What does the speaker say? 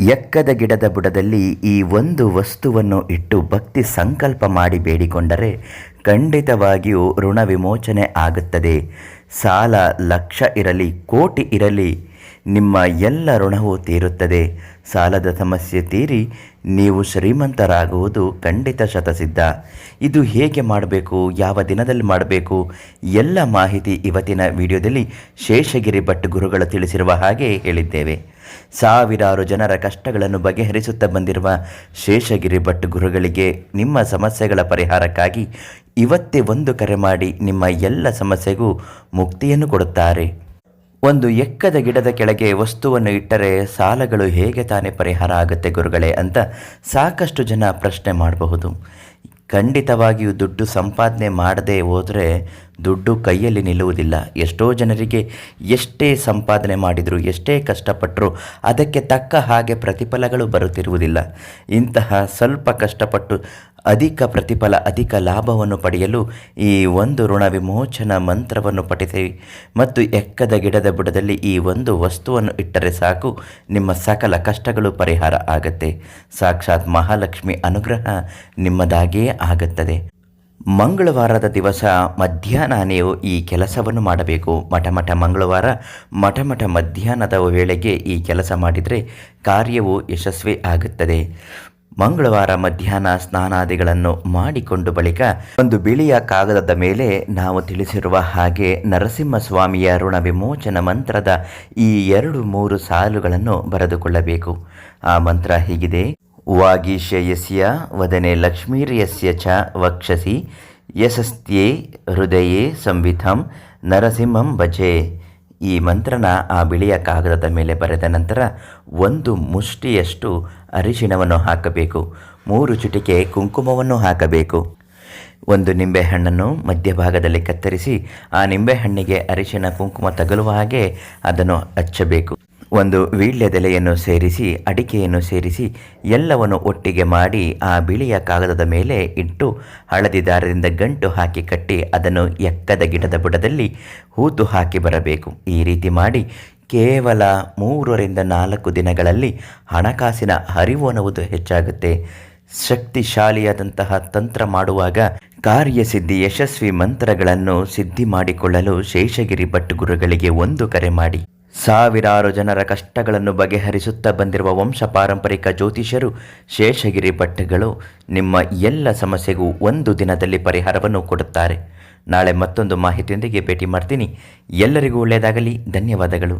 ಎಕ್ಕದ ಗಿಡದ ಬುಡದಲ್ಲಿ ಈ ಒಂದು ವಸ್ತುವನ್ನು ಇಟ್ಟು ಭಕ್ತಿ ಸಂಕಲ್ಪ ಮಾಡಿ ಬೇಡಿಕೊಂಡರೆ ಖಂಡಿತವಾಗಿಯೂ ಋಣ ವಿಮೋಚನೆ ಆಗುತ್ತದೆ. ಸಾಲ, ಲಕ್ಷ ಇರಲಿ, ಕೋಟಿ ಇರಲಿ, ನಿಮ್ಮ ಎಲ್ಲ ಋಣವೂ ತೀರುತ್ತದೆ. ಸಾಲದ ಸಮಸ್ಯೆ ತೀರಿ, ನೀವು ಶ್ರೀಮಂತರಾಗುವುದು ಖಂಡಿತ ಶತಸಿದ್ಧ. ಇದು ಹೇಗೆ ಮಾಡಬೇಕು, ಯಾವ ದಿನದಲ್ಲಿ ಮಾಡಬೇಕು, ಎಲ್ಲ ಮಾಹಿತಿ ಇವತ್ತಿನ ವಿಡಿಯೋದಲ್ಲಿ ಶೇಷಗಿರಿ ಭಟ್ ಗುರುಗಳು ತಿಳಿಸಿರುವ ಹಾಗೆ ಹೇಳಿದ್ದೇವೆ. ಸಾವಿರಾರು ಜನರ ಕಷ್ಟಗಳನ್ನು ಬಗೆಹರಿಸುತ್ತಾ ಬಂದಿರುವ ಶೇಷಗಿರಿ ಭಟ್ ಗುರುಗಳಿಗೆ ನಿಮ್ಮ ಸಮಸ್ಯೆಗಳ ಪರಿಹಾರಕ್ಕಾಗಿ ಇವತ್ತೇ ಒಂದು ಕರೆ ಮಾಡಿ ನಿಮ್ಮ ಎಲ್ಲ ಸಮಸ್ಯೆಗೂ ಮುಕ್ತಿಯನ್ನು ಕೊಡುತ್ತಾರೆ. ಒಂದು ಎಕ್ಕದ ಗಿಡದ ಕೆಳಗೆ ವಸ್ತುವನ್ನು ಇಟ್ಟರೆ ಸಾಲಗಳು ಹೇಗೆ ತಾನೇ ಪರಿಹಾರ ಆಗುತ್ತೆ ಗುರುಗಳೇ ಅಂತ ಸಾಕಷ್ಟು ಜನ ಪ್ರಶ್ನೆ ಮಾಡಬಹುದು. ಖಂಡಿತವಾಗಿಯೂ ದುಡ್ಡು ಸಂಪಾದನೆ ಮಾಡದೇ ಹೋದರೆ ದುಡ್ಡು ಕೈಯಲ್ಲಿ ನಿಲ್ಲುವುದಿಲ್ಲ. ಎಷ್ಟೋ ಜನರಿಗೆ ಎಷ್ಟೇ ಸಂಪಾದನೆ ಮಾಡಿದರೂ, ಎಷ್ಟೇ ಕಷ್ಟಪಟ್ಟರೂ ಅದಕ್ಕೆ ತಕ್ಕ ಹಾಗೆ ಪ್ರತಿಫಲಗಳು ಬರುತ್ತಿರುವುದಿಲ್ಲ. ಇಂತಹ ಸ್ವಲ್ಪ ಕಷ್ಟಪಟ್ಟು ಅಧಿಕ ಪ್ರತಿಫಲ, ಅಧಿಕ ಲಾಭವನ್ನು ಪಡೆಯಲು ಈ ಒಂದು ಋಣ ವಿಮೋಚನ ಮಂತ್ರವನ್ನು ಪಠಿಸಿ ಮತ್ತು ಎಕ್ಕದ ಗಿಡದ ಬುಡದಲ್ಲಿ ಈ ಒಂದು ವಸ್ತುವನ್ನು ಇಟ್ಟರೆ ಸಾಕು. ನಿಮ್ಮ ಸಕಲ ಕಷ್ಟಗಳು ಪರಿಹಾರ ಆಗುತ್ತೆ. ಸಾಕ್ಷಾತ್ ಮಹಾಲಕ್ಷ್ಮಿ ಅನುಗ್ರಹ ನಿಮ್ಮದಾಗಿಯೇ ಆಗುತ್ತದೆ. ಮಂಗಳವಾರದ ದಿವಸ ಮಧ್ಯಾಹ್ನ ನೀವು ಈ ಕೆಲಸವನ್ನು ಮಾಡಬೇಕು. ಮಠ ಮಠ ಮಂಗಳವಾರ, ಮಠ ಮಠ ಮಧ್ಯಾಹ್ನದ ವೇಳೆಗೆ ಈ ಕೆಲಸ ಮಾಡಿದರೆ ಕಾರ್ಯವು ಯಶಸ್ವಿ ಆಗುತ್ತದೆ. ಮಂಗಳವಾರ ಮಧ್ಯಾಹ್ನ ಸ್ನಾನಾದಿಗಳನ್ನು ಮಾಡಿಕೊಂಡು ಬಳಿಕ ಒಂದು ಬಿಳಿಯ ಕಾಗದದ ಮೇಲೆ ನಾವು ತಿಳಿಸಿರುವ ಹಾಗೆ ನರಸಿಂಹಸ್ವಾಮಿಯ ಋಣ ವಿಮೋಚನ ಮಂತ್ರದ ಈ ಎರಡು ಮೂರು ಸಾಲುಗಳನ್ನು ಬರೆದುಕೊಳ್ಳಬೇಕು. ಆ ಮಂತ್ರ ಹೀಗಿದೆ. ವಾಗೀಶಯಸ್ಯ ವದನೆ ಲಕ್ಷ್ಮೀರ್ಯಸ್ಯ ಚ ವಕ್ಷಸಿ ಯಶಸ್ತ್ಯೇ ಹೃದಯೇ ಸಂವಿಧಂ ನರಸಿಂಹಂ ಭಜೆ. ಈ ಮಂತ್ರನ ಆ ಬಿಳಿಯ ಕಾಗದದ ಮೇಲೆ ಬರೆದ ನಂತರ ಒಂದು ಮುಷ್ಟಿಯಷ್ಟು ಅರಿಶಿಣವನ್ನು ಹಾಕಬೇಕು, ಮೂರು ಚುಟಿಕೆ ಕುಂಕುಮವನ್ನು ಹಾಕಬೇಕು. ಒಂದು ನಿಂಬೆಹಣ್ಣನ್ನು ಮಧ್ಯಭಾಗದಲ್ಲಿ ಕತ್ತರಿಸಿ, ಆ ನಿಂಬೆಹಣ್ಣಿಗೆ ಅರಿಶಿನ ಕುಂಕುಮ ತಗಲುವ ಹಾಗೆ ಅದನ್ನು ಹಚ್ಚಬೇಕು. ಒಂದು ವೀಳ್ಯದೆಲೆಯನ್ನು ಸೇರಿಸಿ, ಅಡಿಕೆಯನ್ನು ಸೇರಿಸಿ ಎಲ್ಲವನ್ನು ಒಟ್ಟಿಗೆ ಮಾಡಿ ಆ ಬಿಳಿಯ ಕಾಗದದ ಮೇಲೆ ಇಟ್ಟು ಹಳದಿ ದಾರದಿಂದ ಗಂಟು ಹಾಕಿ ಕಟ್ಟಿ ಅದನ್ನು ಎಕ್ಕದ ಗಿಡದ ಬುಡದಲ್ಲಿ ಹೂತು ಹಾಕಿ ಬರಬೇಕು. ಈ ರೀತಿ ಮಾಡಿ ಕೇವಲ ಮೂರರಿಂದ ನಾಲ್ಕು ದಿನಗಳಲ್ಲಿ ಹಣಕಾಸಿನ ಹರಿವು ಅನ್ನುವುದು ಹೆಚ್ಚಾಗುತ್ತೆ. ಶಕ್ತಿಶಾಲಿಯಾದಂತಹ ತಂತ್ರ ಮಾಡುವಾಗ ಕಾರ್ಯಸಿದ್ಧಿ ಯಶಸ್ವಿ ಮಂತ್ರಗಳನ್ನು ಸಿದ್ಧಿ ಮಾಡಿಕೊಳ್ಳಲು ಶೇಷಗಿರಿ ಭಟ್ ಗುರುಗಳಿಗೆ ಒಂದು ಕರೆ ಮಾಡಿ. ಸಾವಿರಾರು ಜನರ ಕಷ್ಟಗಳನ್ನು ಬಗೆಹರಿಸುತ್ತಾ ಬಂದಿರುವ ವಂಶ ಪಾರಂಪರಿಕ ಜ್ಯೋತಿಷರು ಶೇಷಗಿರಿ ಭಟ್ಟಗಳು ನಿಮ್ಮ ಎಲ್ಲ ಸಮಸ್ಯೆಗೂ ಒಂದು ದಿನದಲ್ಲಿ ಪರಿಹಾರವನ್ನು ಕೊಡುತ್ತಾರೆ. ನಾಳೆ ಮತ್ತೊಂದು ಮಾಹಿತಿಯೊಂದಿಗೆ ಭೇಟಿ ಮಾಡ್ತೀನಿ. ಎಲ್ಲರಿಗೂ ಒಳ್ಳೆಯದಾಗಲಿ. ಧನ್ಯವಾದಗಳು.